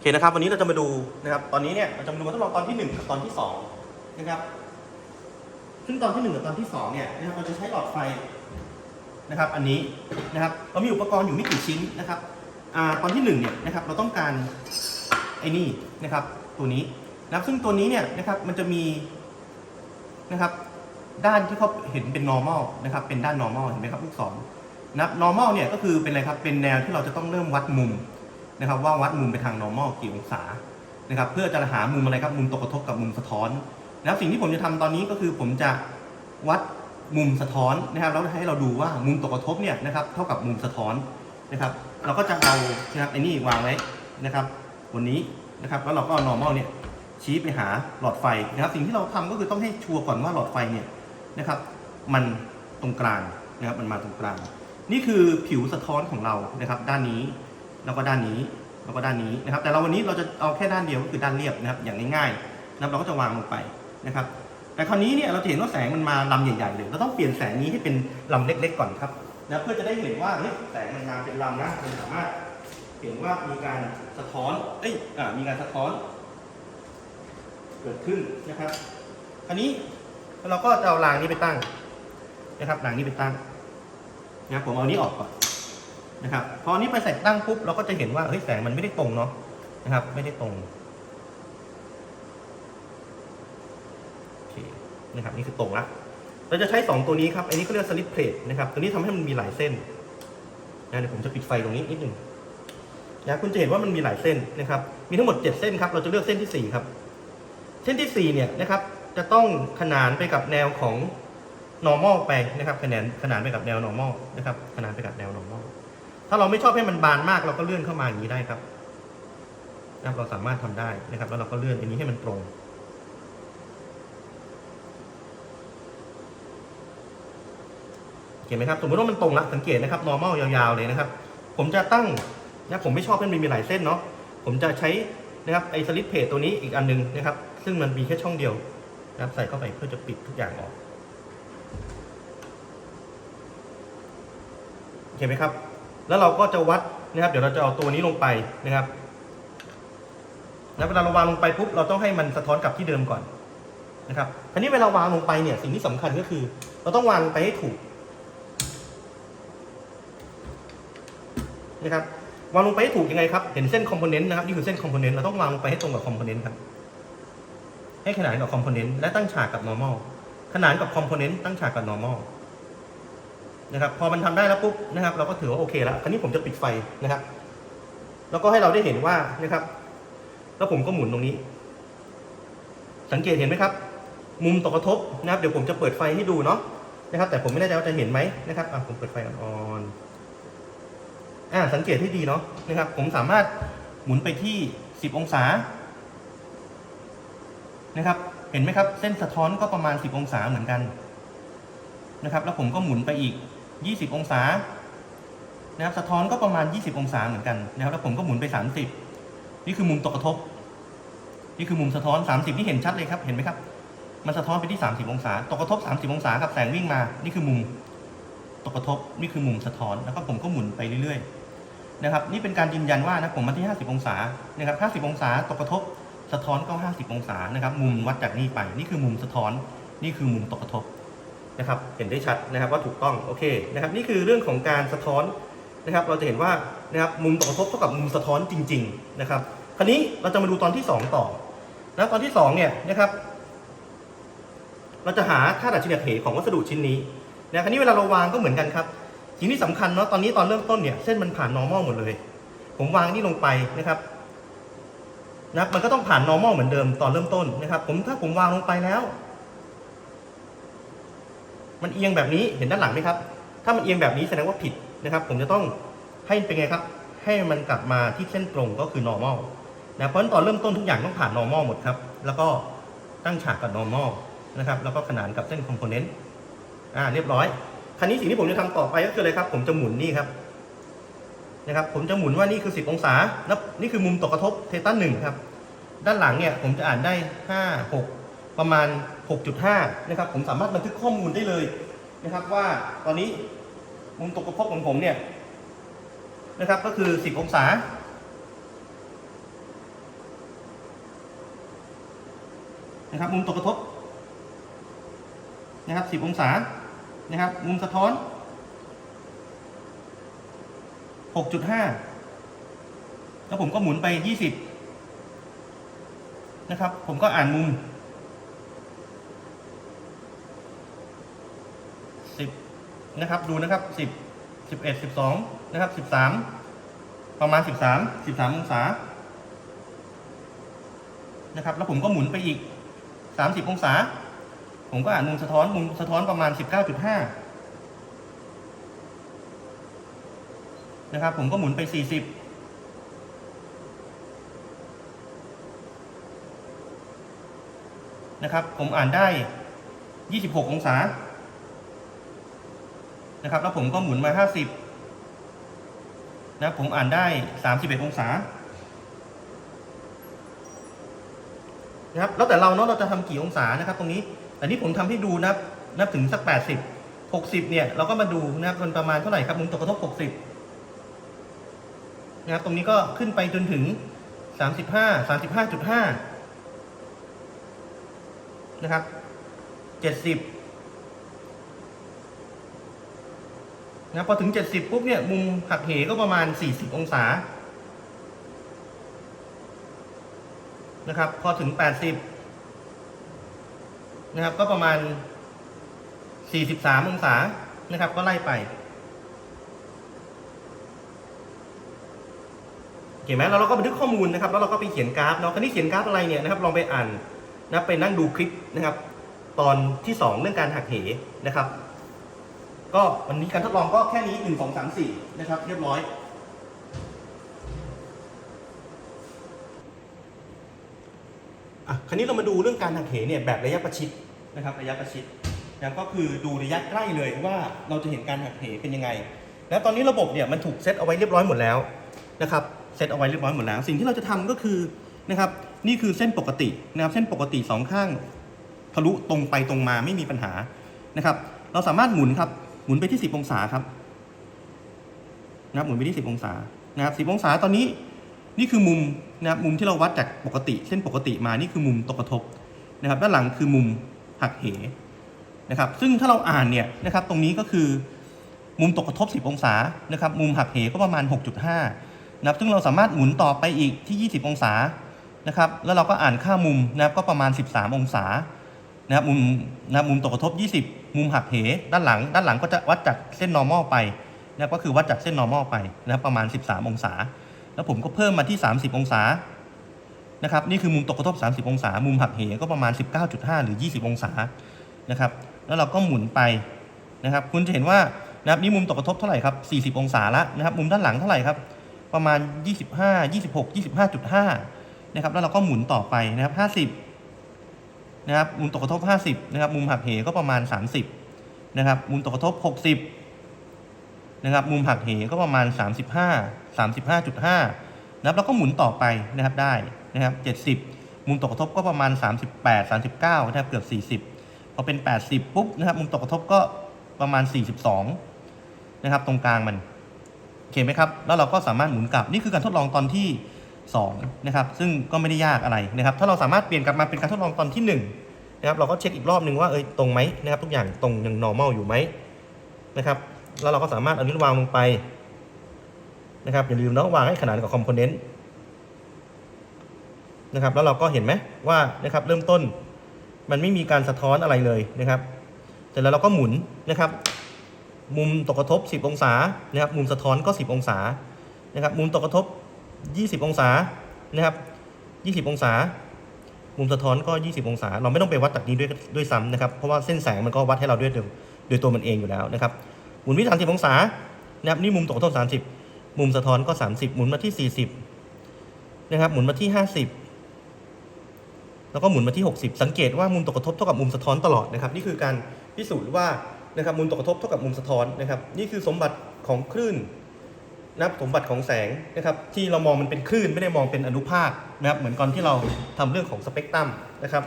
โอเคนะครับวันนี้เราจะมาดูนะครับตอนนี้เนี่ยเราจะมาดูทดลองตอนที่หนึ่งกับตอนที่สองนะครับซึ่งตอนที่หนึ่งกับตอนที่สองเนี่ยนะครับเราจะใช้หลอดไฟนะครับ อันนี้นะครับเรามีอุปกรณ์อยู่ไม่กี่ชิ้นนะครับอ่าตอนที่หนึ่งเนี่ยนะครับเราต้องการไอ้นี่นะครับตัวนี้นะครับซึ่งตัวนี้เนี่ยนะครับมันจะมีนะครับด้านที่เขาเห็นเป็น normal นะครับเป็นด้าน normal เห็นไหมครับลูกศรนะครับ normal เนี่ยก็คือเป็นอะไรครับเป็นแนวที่เราจะต้องเริ่มวัดมุม นะครับว่าวัดมุมไปทาง normal กี่องศานะครับเพื่อจะหามุมอะไรครับมุมตกกระทบกับมุมสะท้อนนะครับสิ่งที่ผมจะทำตอนนี้ก็คือผมจะวัดมุมสะท้อนนะครับแล้วให้เราดูว่ามุมตกกระทบเนี่ยนะครับเท่ากับมุมสะท้อนนะครับเราก็จะเอานะครับไอ้นี่วางไว้นะครับบนนี้นะครับแล้วเราก็ normal เนี่ยชี้ไปหาหลอดไฟนะครับสิ่งที่เราทำก็คือต้องให้ชัวร์ก่อนว่าหลอดไฟเนี่ยนะครับมันตรงกลางนะครับมันมาตรงกลาง นี่คือผิวสะท้อนของเรานะครับด้านนี้ แล้วก็ด้านนี้แล้วก็ด้านนี้นะครับ แต่เราวันนี้เราจะเอาแค่ด้านเดียวก็คือด้านเรียบนะครับ อย่างง่ายๆนะครับเราก็จะวางลงไปนะครับ แต่คราวนี้เนี่ยเราจะเห็นว่าแสงมันมาลำใหญ่ๆเลยเราต้องเปลี่ยนแสงนี้ให้เป็นลำเล็ก ๆ ก่อนครับนะเพื่อจะได้เห็นว่าเนี่ยแสงมันมาเป็นลำนะมันสามารถเห็นว่ามีการสะท้อน เอ้ยอ่ามีการสะท้อน เกิดขึ้นนะครับคราวนี้เราก็จะเอารางนี้ไปตั้งนะครับรางนี้ไปตั้งนะครับผมเอานี้ออกก่อน นะครับพอนี้ไปใส่ตั้งปุ๊บเราก็จะเห็นว่าเฮ้ยแสงมันไม่ได้ตรงเนาะนะครับ ไม่ได้ตรงโอเคนะครับ นี่คือตรงละเราจะใช้ 2 ตัวนี้ครับ อันนี้เขาเรียกสลิปเพลทนะครับ ตัวนี้ทำให้มันมีหลายเส้นนะเดี๋ยวผมจะปิดไฟตรงนี้นิดหนึ่งนะคุณจะเห็นว่ามันมีหลายเส้นนะครับ มีทั้งหมด 7 เส้นครับ เราจะเลือกเส้นที่ 4 ครับ เส้นที่ 4 เนี่ยนะครับ จะต้องขนานไปกับแนวของ normal ไปนะครับขนานขนานไปกับแนว normal นะครับ ขนานไปกับแนว normal ถ้าเราไม่ชอบให้มันบานมากเราก็เลื่อนเข้ามาอย่างนี้ได้ครับนะครับเราสามารถทำได้นะครับ แล้วเราก็เลื่อนอันนี้ให้มันตรง เห็นไหมครับ สมมติว่ามันตรงละสังเกตนะครับ normal ยาวๆเลยนะครับ ผมจะตั้งนะผมไม่ชอบให้มันมีหลายเส้นเนาะ ผมจะใช้นะครับไอ้สลิปเพจตัวนี้อีกอันหนึงนะครับ ซึ่งมันมีแค่ช่องเดียวนะครับใส่เข้าไปเพื่อจะปิดทุกอย่างออกเห็นไหมครับ แล้วเราก็จะวัดนะครับเดี๋ยวเราจะเอาตัวนี้ลงไปนะครับแล้วเวลาเราวางลงไปปุ๊บเราต้องให้มันสะท้อนกลับที่เดิมก่อนนะครับทีนี้เวลาวางลงไปเนี่ยสิ่งที่สำคัญก็คือ เราต้องวางลงไปให้ถูกนะครับวางลงไปให้ถูกยังไงครับ เห็นเส้นคอมโพเนนต์นะครับนี่คือเส้นคอมโพเนนต์เราต้องวางลงไปให้ตรงกับคอมโพเนนต์ครับ ให้ขนานกับคอมโพเนนต์และตั้งฉากกับ normal ขนานกับคอมโพเนนต์ตั้งฉากกับ normal นะครับพอมันทำได้แล้วปุ๊บนะครับ เราก็ถือว่าโอเคแล้วคราวนี้ผมจะปิดไฟนะครับ แล้วก็ให้เราได้เห็นว่านะครับ แล้วผมก็หมุนตรงนี้ สังเกตเห็นไหมครับ มุมตกกระทบนะครับ เดี๋ยวผมจะเปิดไฟให้ดูเนาะนะครับ แต่ผมไม่แน่ใจว่าจะเห็นไหมนะครับอะผมเปิดไฟอ่อนๆอ่าสังเกตให้ดีเนาะนะครับ ผมสามารถหมุนไปที่ 10 องศานะครับ เห็นไหมครับ เส้นสะท้อนก็ประมาณ 10 องศาเหมือนกันนะครับ แล้วผมก็หมุนไปอีก 20 องศานะครับสะท้อนก็ประมาณ 20 องศาเหมือนกันนะครับแล้วผมก็หมุนไป 30 นี่คือมุมตกกระทบ นี่คือมุมสะท้อน 30 ที่เห็นชัดเลยครับเห็นไหมครับ มันสะท้อนไปที่ 30 องศา ตกกระทบ 30 องศาครับแสงวิ่งมา นี่คือมุมตกกระทบนี่คือมุมสะท้อนแล้วก็ผมก็หมุนไปเรื่อยๆนะครับนี่เป็นการยืนยันว่านะผมมาที่ 50 องศานะครับ 50 องศาตกกระทบสะท้อนก็ 50 องศานะครับ มุมวัดจากนี่ไป นี่คือมุมสะท้อน นี่คือมุมตกกระทบ นะครับเห็นได้ชัดนะครับว่าถูกต้องโอเคนะครับนี่คือเรื่องของการสะท้อนนะครับเราจะเห็นว่านะครับมุมตกกระทบเท่ากับมุมสะท้อนจริง ๆนะครับ คราวนี้เราจะมาดูตอนที่ 2 ต่อนะตอนที่2เนี่ยนะครับเราจะหาค่าดัชนีเหของวัสดุชิ้นนี้นะคราวนี้เวลาเราวางก็เหมือนกันครับสิ่งที่สำคัญเนาะตอนนี้ตอนเริ่มต้นเนี่ยเส้นมันผ่าน normal หมดเลย ผมวางนี่ลงไปนะครับนะมันก็ต้องผ่าน normal เหมือนเดิมตอนเริ่มต้นนะครับ ผมถ้าผมวางลงไปแล้ว มันเอียงแบบนี้เห็นด้านหลังไหมครับ ถ้ามันเอียงแบบนี้แสดงว่าผิดนะครับ ผมจะต้องให้เป็นไงครับ ให้มันกลับมาที่เส้นตรงก็คือ normal นะเพราะฉะนั้นตอนเริ่มต้นทุกอย่างต้องผ่าน normal หมดครับ แล้วก็ตั้งฉากกับ normal นะครับ แล้วก็ขนานกับเส้น component อ่าเรียบร้อย คราวนี้สิ่งที่ผมจะทำต่อไปก็คืออะไรครับ ผมจะหมุนนี่ครับนะครับ ผมจะหมุนว่านี่คือ 10 องศา แล้วนี่คือมุมตกกระทบเทตันหนึ่งครับ ด้านหลังเนี่ยผมจะอ่านได้ 5 6 ประมาณ 6.5 นะครับ ผมสามารถบันทึกข้อมูลได้เลยนะครับ ว่าตอนนี้มุมตกกระพบของผมเนี่ยนะครับก็คือ 10 องศา นะครับมุมตกกระทบนะครับ 10 องศานะครับ มุมสะท้อน 6.5 แล้วผมก็หมุนไป 20 นะครับ ผมก็อ่านมุม นะครับ ดูนะครับ10 11 12นะครับ13ประมาณ13 13องศานะครับ แล้วผมก็หมุนไปอีก30องศา ผมก็อ่านมุมสะท้อนมุมสะท้อนประมาณ19.5นะครับ ผมก็หมุนไป40นะครับ ผมอ่านได้ 26 องศา นะครับ แล้วผมก็หมุนมา 50นะผมอ่านได้ 31 องศานะครับแล้วแต่เราเนาะเราจะทำกี่องศานะครับ ตรงนี้แต่นี่ผมทำให้ดูนับนับถึงสัก 80 60 เนี่ย เราก็มาดูนะครับมันประมาณเท่าไหร่ครับมุมตกกระทบ 60 นะครับ ตรงนี้ก็ขึ้นไปจนถึง 35 35.5 นะครับ 70 นะพอถึง 70 ปุ๊บเนี่ยมุมหักเหก็ประมาณ 40 องศานะครับ พอถึง 80 นะครับ ก็ประมาณ 43 องศานะครับ ก็ไล่ไปเห็นไหมแล้วเราก็บันทึกข้อมูลนะครับ แล้วเราก็ไปเขียนกราฟเนาะคราวนี้เขียนกราฟอะไรเนี่ยนะครับลองไปอ่านนะไปนั่งดูคลิปนะครับ ตอนที่ 2 เรื่องการหักเหนะครับ ก็วันนี้การทดลองก็แค่นี้ 1 2 3 4 นะครับ เรียบร้อย อะ คราวนี้เรามาดูเรื่องการหักเหเนี่ยแบบระยะประชิดนะครับ ระยะประชิดนะก็คือดูระยะใกล้เลยว่าเราจะเห็นการหักเหเป็นยังไง แล้วตอนนี้ระบบเนี่ยมันถูกเซตเอาไว้เรียบร้อยหมดแล้วนะครับ เซตเอาไว้เรียบร้อยหมดแล้ว สิ่งที่เราจะทำก็คือนะครับนี่คือเส้นปกตินะครับ เส้นปกติสองข้างทะลุตรงไปตรงมาไม่มีปัญหานะครับ เราสามารถหมุนครับ มุนไปที่ 10 องศาครับนะครับหมุนไปที่ 10 องศานะครับ10 องศาตอนนี้นี่คือมุมนะครับมุมที่เราวัดจากปกติ เส้นปกติมานี่คือมุมตกกระทบนะครับ ด้านหลังคือมุมหักเหนะครับ ซึ่งถ้าเราอ่านเนี่ยนะครับ ตรงนี้ก็คือมุมตกกระทบ 10 องศานะครับ มุมหักเหก็ประมาณ 6.5นะครับซึ่งเราสามารถหมุนต่อไปอีกที่ 20 องศานะครับ แล้วเราก็อ่านค่ามุมนะครับก็ประมาณ 13 องศานะครับมุมนะครับมุมตกกระทบ 20 มุมหักเหด้านหลัง ด้านหลังก็จะวัดจากเส้น normal ไปนะก็คือวัดจากเส้น normal ไปนะครับประมาณ 13 องศา แล้วผมก็เพิ่มมาที่ 30 องศานะครับนี่คือมุมตกกระทบ 30 องศา มุมหักเหก็ประมาณ 19.5 หรือ 20 องศานะครับแล้วเราก็หมุนไปนะครับคุณจะเห็นว่านะครับนี่มุมตกกระทบเท่าไหร่ครับ 40 องศาละนะครับมุมด้านหลังเท่าไหร่ครับประมาณ 25 26 25.5นะครับแล้วเราก็หมุนต่อไปนะครับ50 นะครับมุมตกกระทบ 50นะครับมุมหักเหก็ประมาณ 30นะครับมุมตกกระทบ 60นะครับมุมหักเหก็ประมาณ 35 35.5นะครับแล้วก็หมุนต่อไปนะครับได้นะครับ70 มุมตกกระทบก็ประมาณ 38 39นะครับเกือบ 40 พอเป็น 80 ปุ๊บนะครับมุมตกกระทบก็ประมาณ 42นะครับตรงกลางมันโอเคไหมครับแล้วเราก็สามารถหมุนกลับนี่คือการทดลองตอนที่ 2นะครับซึ่งก็ไม่ได้ยากอะไรนะครับถ้าเราสามารถเปลี่ยนกลับมาเป็นการทดลองตอนที่1นะครับเราก็เช็คอีกรอบหนึ่งว่าเอยตรงไหมนะครับทุกอย่างตรงยัง normal อยู่ไหมนะครับแล้วเราก็สามารถเอานิ้ววางลงไปนะครับอย่าลืมนะวางให้ขนานกับคอมโพเนนต์นะครับแล้วเราก็เห็นไหมว่านะครับเริ่มต้นมันไม่มีการสะท้อนอะไรเลยนะครับเสร็จแล้วเราก็หมุนนะครับมุมตกกระทบ 10 องศานะครับมุมสะท้อนก็ 10 องศานะครับมุมตกกระทบ 20 องศานะครับ 20 องศา มุมสะท้อนก็ 20 องศา เราไม่ต้องไปวัดจากนี้ด้วยด้วยซ้ำนะครับ เพราะว่าเส้นแสงมันก็วัดให้เราด้วยโดยตัวมันเองอยู่แล้วนะครับ หมุนที่ 30 องศานะครับนี่มุมตกกระทบ30 มุมสะท้อนก็ 30 หมุนมาที่ 40 นะครับ หมุนมาที่ 50 แล้วก็หมุนมาที่ 60 สังเกตว่ามุมตกกระทบเท่ากับมุมสะท้อนตลอดนะครับ นี่คือการพิสูจน์ว่านะครับมุมตกกระทบเท่ากับมุมสะท้อนนะครับ นี่คือสมบัติของคลื่น นะครับสมบัติของแสงนะครับที่เรามองมันเป็นคลื่นไม่ได้มองเป็นอนุภาคนะครับเหมือนก่อนที่เราทำเรื่องของสเปกตรัมนะครับ